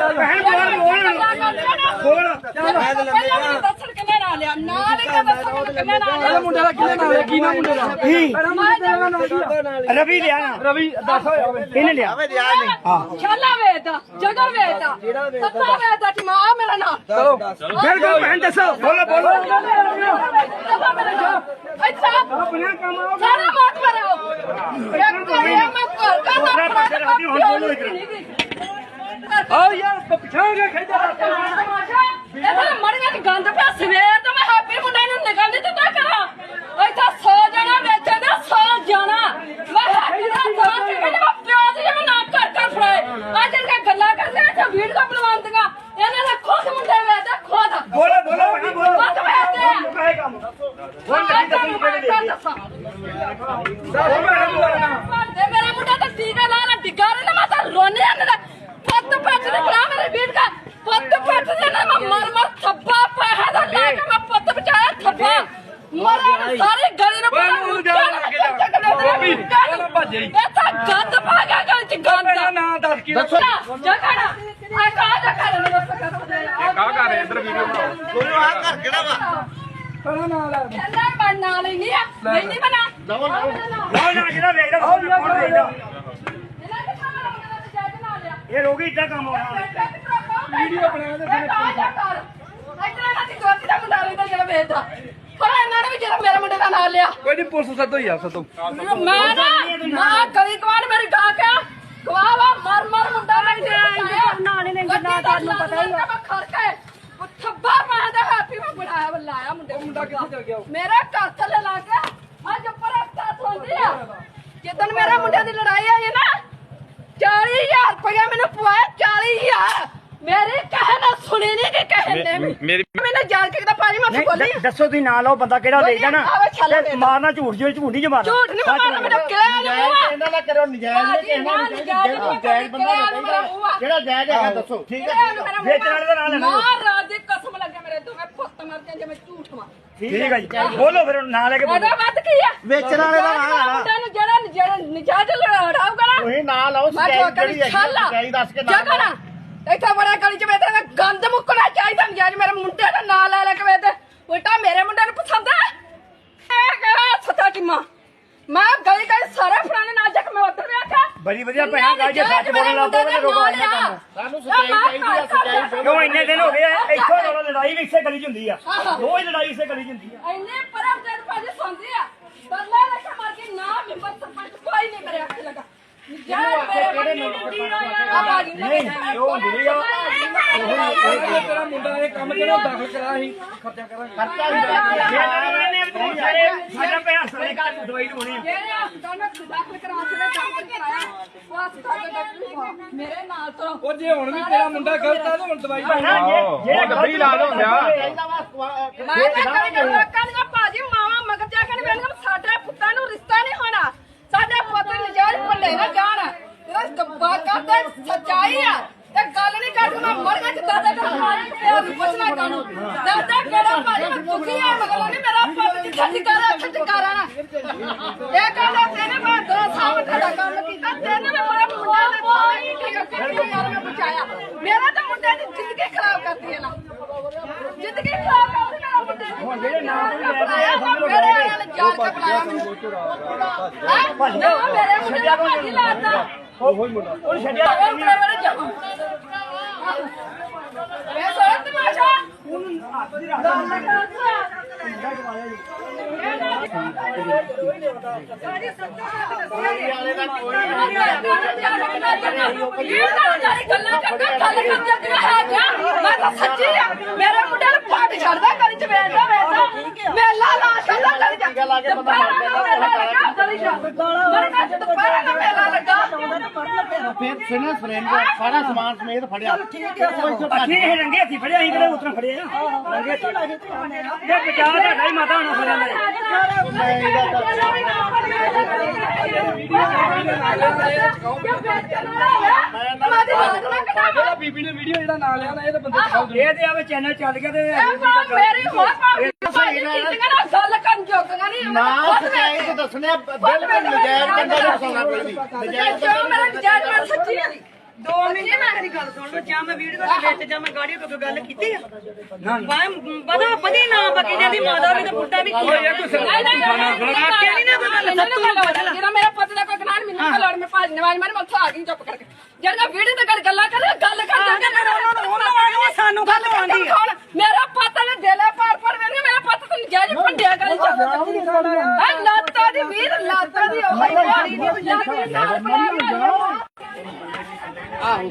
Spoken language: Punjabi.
ਭੈਣ ਬੋਲ ਬੋਲ। ਬੋਲ। ਮੈਂ ਤੇ ਲੰਮੇ ਦੱਸਣ ਕਿੰਨੇ ਨਾਲ ਲਿਆ? ਨਾਲ ਹੀ ਕਿ ਦੱਸਣ ਕਿੰਨੇ ਨਾਲ ਲਿਆ? ਮੁੰਡੇ ਦਾ ਕਿਹਨੇ ਨਾਲ ਹੈ ਕੀ ਨਾ ਮੁੰਡੇ ਦਾ? ਹੀ ਮੈਂ ਰਵੀ ਲਿਆ ਨਾ। ਰਵੀ ਦੱਸ ਹੋਇਆ ਹੋਵੇ। ਇਹਨੇ ਲਿਆ। ਆਵੇ ਯਾਰ ਨਹੀਂ। ਛਾਲਾ ਵੇਚਦਾ ਜਗ੍ਹਾ ਵੇਚਦਾ। ਸੱਤਾ ਵੇਚਦਾ। ਟਿਮਾ ਆ ਮੇਰਾ ਨਾਮ ਚਲੋ ਬਿਲਕੁਲ ਭੈਣ ਦੱਸੋ। ਬੋਲੋ ਬੋਲੋ। ਸੱਤਾ ਮੇਰਾ ਨਾਮ ਅੱਛਾ ਆਪਣਾ ਕੰਮ ਆਓ ਸਾਰਾ ਮਾਤ ਮਰਾਓ ਇੱਕ ਕਰਿਆ ਮੈਂ ਕਾ ਪਾਸੇ ਰੱਖਦੀ, ਹੁਣ ਬੋਲੋ ਇੱਧਰ। ਆ ਯਾਰ ਪਿਛਾਂਗੇ ਖੇਡਾ ਇਹਦਾ ਮੜੀਆਂ ਦੀ ਗੰਦ ਪਿਆ ਸਵੇਰ ਤੋਂ ਮੈਂ ਹੈਪੀ ਮੁੰਡੇ ਨੂੰ ਨਿਗਾਹ ਨਹੀਂ ਦਿੱਤਾ ਕਰਾਂ ਇੱਥੇ 100 ਜਣਾ ਵੇਚੇ ਨੇ 100 ਜਣਾ ਮੈਂ ਹੈਪੀ ਦਾ ਦੋਸਤ ਕਹਿੰਦਾ ਮੈਂ ਪਿਓ ਦੀ ਮੈਂ ਨਾ ਕਰ ਕਰ ਫਰਾਏ ਅੱਜ ਇਹ ਗੱਲਾਂ ਕਰਦੇ ਇੱਥੇ ਵੀਡੀਓ ਬਣਵਾਉਂਦੀਆਂ ਇਹਨਾਂ ਨੇ ਖੁਦ ਮੁੰਡੇ ਵੇਚਦੇ ਖੁਦ ਬੋਲੋ ਬੋਲੋ ਭੈਣ ਬੋਲੋ ਖੁਦ ਵੇਚਦੇ ਆ ਕਾਹੇ ਕੰਮ ਹੁਣ ਮੈਂ ਲੱਗੀ ਤਾਂ ਤੁਹਾਨੂੰ ਕਿਹੜੇ ਮੈਂ ਦੱਸਾਂ ਦੱਸੋ ਭੈਣ ਬੋਲਣਾ ਤੇ ਮੇਰਾ ਮੁੰਡਾ ਤਾਂ ਟੀਕਾ ਲਾ ਲਾ ਡਿੱਗਾ ਰਿਹਾ ਮੈਂ ਤਾਂ ਰੋਣੇ ਆਂਦਾ ਦਾ ਪੁੱਤ ਪੱਟ ਦੇ ਭਰਾ ਮੇਰੇ ਵੀਰ ਦਾ ਪੁੱਤ ਪੱਟ ਦੇ ਨਾ ਮੈਂ ਮਰ ਮਰ ਥੱਬਾ ਪਾਇਆ ਦਾ ਲਾ ਕੇ ਮੈਂ ਪੁੱਤ ਬਚਾਇਆ ਥੱਬਾ ਮਰਾਂ ਸਾਰੇ ਗਲੀ ਨੂੰ ਓਏ ਉਹਨੂੰ ਜਾ ਲੱਗ ਜਾ। ਗੋਪੀ, ਚੱਲ ਭੱਜ। ਇਹ ਤਾਂ ਗੰਦ ਪਾ ਗਿਆ ਗਲੀ ਚ ਗੰਦ। ਮੇਰਾ ਨਾਂ ਦੱਸ ਕੀ ਦੱਸੋ। ਜਗਣਾ ਆ ਕਾ ਜਗਣਾ ਨੂੰ ਦੱਸ ਕਾ ਕਰ ਇੱਧਰ ਵੀਡੀਓ ਬਣਾਓ। ਕੋਈ ਆ ਕਰ ਕਿਹੜਾ ਵਾ? ਕਹਣਾ ਨਾਲ ਕਹਿੰਦਾ ਮੈਂ ਨਾਲ ਹੀ ਨਹੀਂ ਨਹੀਂ ਨਹੀਂ ਬਣਾ। ਲਓ ਨਾ ਜਿਹੜਾ ਵੇਚਦਾ ਕੌਣ ਵੇਚਦਾ ਇਹਨਾਂ ਦੇ ਸਾਹਮਣੇ ਮੁੰਡਾ ਤੇ ਜੱਜ ਨਾਲ ਲਿਆ। ਇਹ ਰੋਗੀ ਇਦਾਂ ਕੰਮ ਆਉਣਾ। ਵੀਡੀਓ ਬਣਾ ਦੇ ਇਤਨਾ ਨਾ ਦੀ ਦੋਤੀ ਦਾ ਮੁੰਡਾ ਰਹਿੰਦਾ ਜਿਹੜਾ ਵੇਚਦਾ ਪਰ ਇਹਨਾਂ ਨੇ ਵੀ ਜਿਹੜਾ ਮੇਰੇ ਮੁੰਡੇ ਦਾ ਨਾਂ ਲਿਆ। ਕੋਈ ਨਹੀਂ ਪੁਲਿਸ ਸੱਦੋ ਯਾਰ ਸੱਦੋ। ਮੈਂ ਨਾ ਮੈਂ ਕਵਾਨ ਮੇਰੀ ਗਾ ਕੇ ਗਵਾਵਾ ਮਰ ਮਰ ਮੁੰਡਾ ਮੈਂ ਨਾਲੇ ਨੇ ਜਿੰਨਾ ਤੁਹਾਨੂੰ ਪਤਾ ਹੀ ਆ। ਮੈਂ ਖੜ ਕੇ ਉਹ ਥੱਬਾ ਮਾਰਦਾ ਹੈਪੀ ਮੈਂ ਬਣਾਇਆ ਬੁਲਾਇਆ ਮੁੰਡੇ ਮੁੰਡਾ ਕਿੱਥੇ ਚਲ ਗਿਆ ਮੇਰਾ ਘਰ ਥੱਲੇ ਲਾ ਕੇ ਅੱਜ ਉੱਪਰ ਹਫਤਾ ਹੁੰਦੀ ਆ। ਜਿੱਦਣ ਮੇਰੇ ਮੁੰਡੇ ਦੀ ਲੜਾਈ ਆਈ ਨਾ 40000 ਰੁਪਇਆ ਮੈਨੂੰ ਪਵਾਇਆ 40000 ਮੇਰੇ ਕਹੇ ਨਾ ਸੁਣੀ ਨਹੀਂ ਕਿ ਕਹੇ ਨੇ ਮੇਰੀ ਮੈਨੂੰ ਜਾਣ ਕੇ ਤਾਂ ਪਾਜੀ ਮੈਂ ਬੋਲੀ ਨਹੀਂ ਦੱਸੋ ਤੁਸੀਂ ਨਾਂ ਲਓ ਬੰਦਾ ਕਿਹੜਾ ਆਵੇ ਛੱਲ ਦੇ ਤੇ ਮਾਰਨਾ ਝੂਠ ਜਿਵੇਂ ਝੂਠ ਨਹੀਂ ਜਮਾਨਾ ਝੂਠ ਨਹੀਂ ਮਾਰਨਾ ਮੈਨੂੰ ਕਿਹਾ ਨਹੀਂ ਮੂੰਹ ਇਹਨਾਂ ਦਾ ਕਰੋ ਨਜਾਇਜ਼ ਨੇ ਕਿਸੇ ਨਾਲ ਨਹੀਂ ਜਾਇਜ਼ ਬੰਦਾ ਜਿਹੜਾ ਜਾਇਜ਼ ਹੈਗਾ ਦੱਸੋ। ਠੀਕ ਹੈ। ਵੇਚਣ ਵਾਲੇ ਦਾ ਨਾਂ ਲੈਣਾ ਮਹਾਰਾਜ ਦੀ ਕਸਮ ਲੱਗੇ ਮੇਰੇ ਤੋਂ ਮੈਂ ਪੁੱਤ ਮਰ ਜਾਂ ਮੈਂ ਝੂਠ ਮਾਰ। ਠੀਕ ਹੈ ਜੀ। ਬੋਲੋ ਫਿਰ ਨਾਂ ਲੈ ਕੇ ਬੋਲੋ ਉਹਦਾ ਵੱਧ ਕੀ ਆ? ਵੇਚਣ ਵਾਲੇ ਦਾ ਨਾਂ ਲੈਣਾ ਮੁੰਡਾ ਨੂੰ ਜਿਹੜਾ ਜਿਹੜਾ ਨਜਾਇਜ਼ ਲੜਾਉਗਾ ਨਾ ਤੁਸੀਂ ਨਾਂ ਲਾਓ ਮੈਂ ਸਜਾਈ ਜਿਹੜੀ ਨੂੰ ਹੈਗੀ ਛਾਲਾ ਸਜਾਈ ਦੱਸ ਕੇ ਨਾਂ ਜਗ੍ਹਾ ਨਾ। ਇੱਥੇ ਬੜਾ ਗਲੀ ਚ ਵੇਦੇ ਨਾ ਗੰਦ ਮੁੱਕਣਾ ਚਾਹੀਦਾ ਨਜਾਇਜ਼ ਮੇਰੇ ਮੁੰਡੇ ਦਾ ਨਾਂ ਲੈ ਲੈ ਕੇ ਵੇਦੇ ਉਲਟਾ ਮੇਰੇ ਮੁੰਡੇ ਨੂੰ ਪਸੰਦ ਹੈ ਇਹ ਕਿਹੜਾ ਸਤਾ ਟਿਮਾ? ਮੈਂ ਗਲੀ ਗਲੀ ਸਾਰੇ ਫਰਾਣੇ ਨਾਲ ਜਾ ਕੇ ਮੈਂ ਉੱਧਰ ਵੇਖਿਆ ਬੜੀ ਵਧੀਆ ਭੈਣ ਗੱਲ ਜੇ ਸੱਚ ਬੋਲਣ ਲੱਗ ਪਓ ਤੇ ਰੋਕੋ ਇੰਨਾ ਕੰਮ ਸਾਨੂੰ ਸਜਾਈ ਚਾਹੀਦੀ ਆ ਸਜਾਈ ਕਿਉਂ ਇੰਨੇ ਦਿਨ ਹੋ ਗਏ ਆ, ਲੜਾਈ ਵੀ ਇਸੇ ਗਲੀ 'ਚ ਹੁੰਦੀ ਆ। ਰੋਜ਼ ਲੜਾਈ ਇਸੇ ਗਲੀ 'ਚ ਹੁੰਦੀ ਆ। ਇੰਨੇ ਪਰਮ ਜਦ ਭਾਜੀ ਸੁਣਦੀ ਆ। ਬੱਲੇ ਲੈ ਕੇ ਮਰ ਕੇ ਨਾ ਨਹੀਂ ਅੱਖ ਲਗਾ ਯਾਰ ਮੇਰੇ ਮੁੰਡੇ ਨੂੰ ਆ ਬਾਜੀ ਨਹੀਂ ਉਹ ਹੁੰਦੀ ਆ ਤੇਰਾ ਮੁੰਡਾ ਇਹ ਕੰਮ ਜਿਹੜਾ ਦਾਖਲ ਕਰਾ ਸੀ ਖਰਚਾ ਕਰਾਂਗੇ ਖਰਚਾ ਜਿਹੜੇ ਹਸਪਤਾਲ ਵਿੱਚ ਦਾਖਲ ਕਰਾ ਕੇ ਦਾਖਲ ਕਰਾਇਆ ਉਹ ਹਸਪਤਾਲ ਦੇ ਡਾਕਟਰ ਮੇਰੇ ਨਾਲ ਤੋਂ ਉਹ ਜੇ ਹੁਣ ਵੀ ਤੇਰਾ ਮੁੰਡਾ ਗਲਤ ਆ ਤਾਂ ਹੁਣ ਦਵਾਈ ਭੈਣਾ, ਮੈਂ ਤਾਂ ਕਰੀ ਲੋਕਾਂ ਦੀਆਂ ਭਾਜੀ ਮਾਵਾ ਮਗਰ ਜਾ ਕੇ ਨਹੀਂ ਸਾਡੇ ਪੁੱਤਾਂ ਨੂੰ ਰਿਸ਼ਤਾ ਨਹੀਂ ਹੋਣਾ। ਸਾਡੇ ਪੁੱਤ ਨਜਾਇਜ਼ ਪੱਲੇ ਨਾ ਜਾਣ ਇਹਦਾ ਗੱਬਾ ਕਰਦਾ, ਸੱਚਾਈ ਆ। ਤੇ ਗੱਲ ਨਹੀਂ ਕਰ ਮੈਂ ਮਰ ਗਿਆ ਤੇ ਦਾਦਾ ਦਾ ਮਾਰੀ ਪਿਆ ਵੀ ਪੁੱਛਣਾ ਕਾਨੂੰ ਦਾਦਾ ਕਿਹੜਾ ਭਾਜੀ ਮੈਂ ਦੁਖੀ ਆ ਮਗਰ ਨਹੀਂ, ਮੇਰਾ ਪੁੱਤ ਦੀ ਖੱਜ ਕਰ, ਅੱਖ ਟਕਾਰਾ ਨਾ। ਇਹ ਕਹਿੰਦਾ ਤੈਨੇ ਮੈਂ ਦੋ ਸਾਲ ਦਾ ਕੰਮ ਕੀਤਾ। ਤੈਨੇ ਮੈਂ ਮੇਰਾ ਮੁੰਡਾ ਦਾ ਕੋਈ ਠੀਕ ਕਰਕੇ ਯਾਰ ਮੈਂ ਬਚਾਇਆ। ਮੇਰਾ ਤਾਂ ਮੁੰਡੇ ਦੀ ਜ਼ਿੰਦਗੀ ਖਰਾਬ ਕਰਦੀ ਹੈ ਨਾ। ਜ਼ਿੰਦਗੀ ਖਰਾਬ ਕਰਦੀ ਮੇਰਾ ਮੁੰਡੇ ਦੀ ਹੁਣ ਜਿਹੜੇ ਨਾਮ ਨੂੰ ਲੈ ਕੇ ਸਮਝ ਲੋ ਮੇਰੇ ਕੇ ਬੁਲਾਇਆ ਮੈਨੂੰ। ਹੈਂ? ਨਾ ਮੇਰੇ ਮੁੰਡੇ ਦਾ ਭਾਜੀ ਲਾਤਾ। ਉਹ ਛੱਡਿਆ ਉਹ ਡਰਾਈਵਰ ਜਮਾ ਇਹ ਸੋਚ ਤਮਾਸ਼ਾ। ਗੱਲ ਲਗਾ ਸਾਡੀ ਸੱਤਾ ਵਾਲੇ ਦਾ ਕੋਈ ਮੈਂ ਤਾਂ ਸੱਚੀ ਆ। ਮੇਰੇ ਮੁੰਡੇ ਨੂੰ ਫਾਟ ਛੱਡਦਾ ਗਲੀ ਚ ਵੇਚਦਾ ਵੇਚਦਾ ਮੇਲਾ ਲਾ ਛੱਡਦਾ ਲਾ ਕੇ ਬੰਦਾ ਮੇਰੇ ਨਾਲ ਲੱਗਾ ਫਿਰ ਫਿਨਸ ਫਰੈਂਡ ਸਾਰਾ ਸਮਾਨ ਸਮੇਤ ਫੜਿਆ ਕੋਈ ਇੱਥੇ ਅਸੀਂ ਇਹ ਰੰਗੇ ਹੱਥੀ ਫੜਿਆ ਅਸੀਂ ਕਿਹੜੇ ਉਤਰਾ ਫੜੇ ਆ ਰੰਗੇ ਇਹ ਬਚਾ ਤੁਹਾਡਾ ਹੀ ਮਾਤਾ ਹੋਣਾ ਫੜਿਆ ਜਿਹੜਾ ਬੀਬੀ ਨੇ ਵੀਡੀਓ ਜਿਹੜਾ ਨਾਂ ਲਿਆ ਨਾ ਇਹ ਤਾਂ ਬੰਦੇ ਇਹ ਤੇ ਆਵੇ ਚੈਨਲ ਚੱਲ ਗਿਆ ਤੇ ਮੇਰੀ ਹੋਰ ਭਾਜੀ ਨਾ ਗੱਲ ਕਰਨ ਜੋਗਣਾ ਨਹੀਂ ਨਾ ਸਜਾਈ ਤੇ ਦੱਸਣੇ ਬਿਲਕੁਲ ਨਜਾਇਜ਼ ਬੰਦਾ ਨੂੰ ਫਸਾਉਣਾ ਕੋਈ ਨਹੀਂ। ਨਜਾਇਜ਼ ਜੋ ਮੇਰਾ ਜੱਜ ਮੈਂ ਸੱਚੀ ਆ। 2 ਜੀ ਮੈਂ ਮੇਰੀ ਗੱਲ ਸੁਣ ਲਓ ਜਾਂ ਮੈਂ ਵੀਡੀਓ ਦੇ ਵਿੱਚ ਜਾਂ ਮੈਂ ਗਾੜੀ ਕੋਈ ਗੱਲ ਕੀਤੀ ਆ। ਮੈਂ ਪਤਾ ਪਤੀ ਨਾ ਬਕੀ ਜਾਂਦੀ ਮਾਦਾ ਵੀ ਤੇ ਬੁੱਢਾ ਵੀ ਕੀ ਹੋਇਆ ਨਹੀਂ ਨਹੀਂ ਆਖਿਆ ਨਹੀਂ ਨਾ ਕੋਈ ਗੱਲ ਜਿਹੜਾ ਮੇਰਾ ਪਤੀ ਦਾ ਕੋਈ ਗਨਾਹ ਮੈਨੂੰ ਕਲੜ ਮੈਂ ਭਾਜ ਨਵਾਜ ਮੈਂ ਉੱਥੇ ਆ ਗਈ ਚੁੱਪ ਕਰਕੇ। ਜਿਹੜਾ ਵੀਡੀਓ ਤੇ ਗੱਲ ਗੱਲਾਂ ਕਰ ਗੱਲ ਕਰ ਦਿੰਦੇ ਫਿਰ ਉਹਨਾਂ ਨੂੰ ਉਹਨਾਂ ਵਾਂਗੂ ਸਾਨੂੰ ਗੱਲ ਆਉਂਦੀ ਆ? ਕੌਣ? ਮੇਰਾ ਪਤਾ ਨੇ ਦਿਲੇ ਪਾਰ ਪਾਰ ਵੇਖੇ ਮੇਰਾ ਪਤਾ ਤਾਂ ਨਜਾਇਜ਼ ਭੰਡਿਆ ਗੱਲ ਚ ਆ ਲਾਤਾ ਦੀ ਵੀਰ ਲਾਤਾ ਦੀ ਉਹ ਮਾਰੀ ਦੀ ਪੰਜਾਬੀ ਬਣਾ ਬਣਾ ਆਹੋ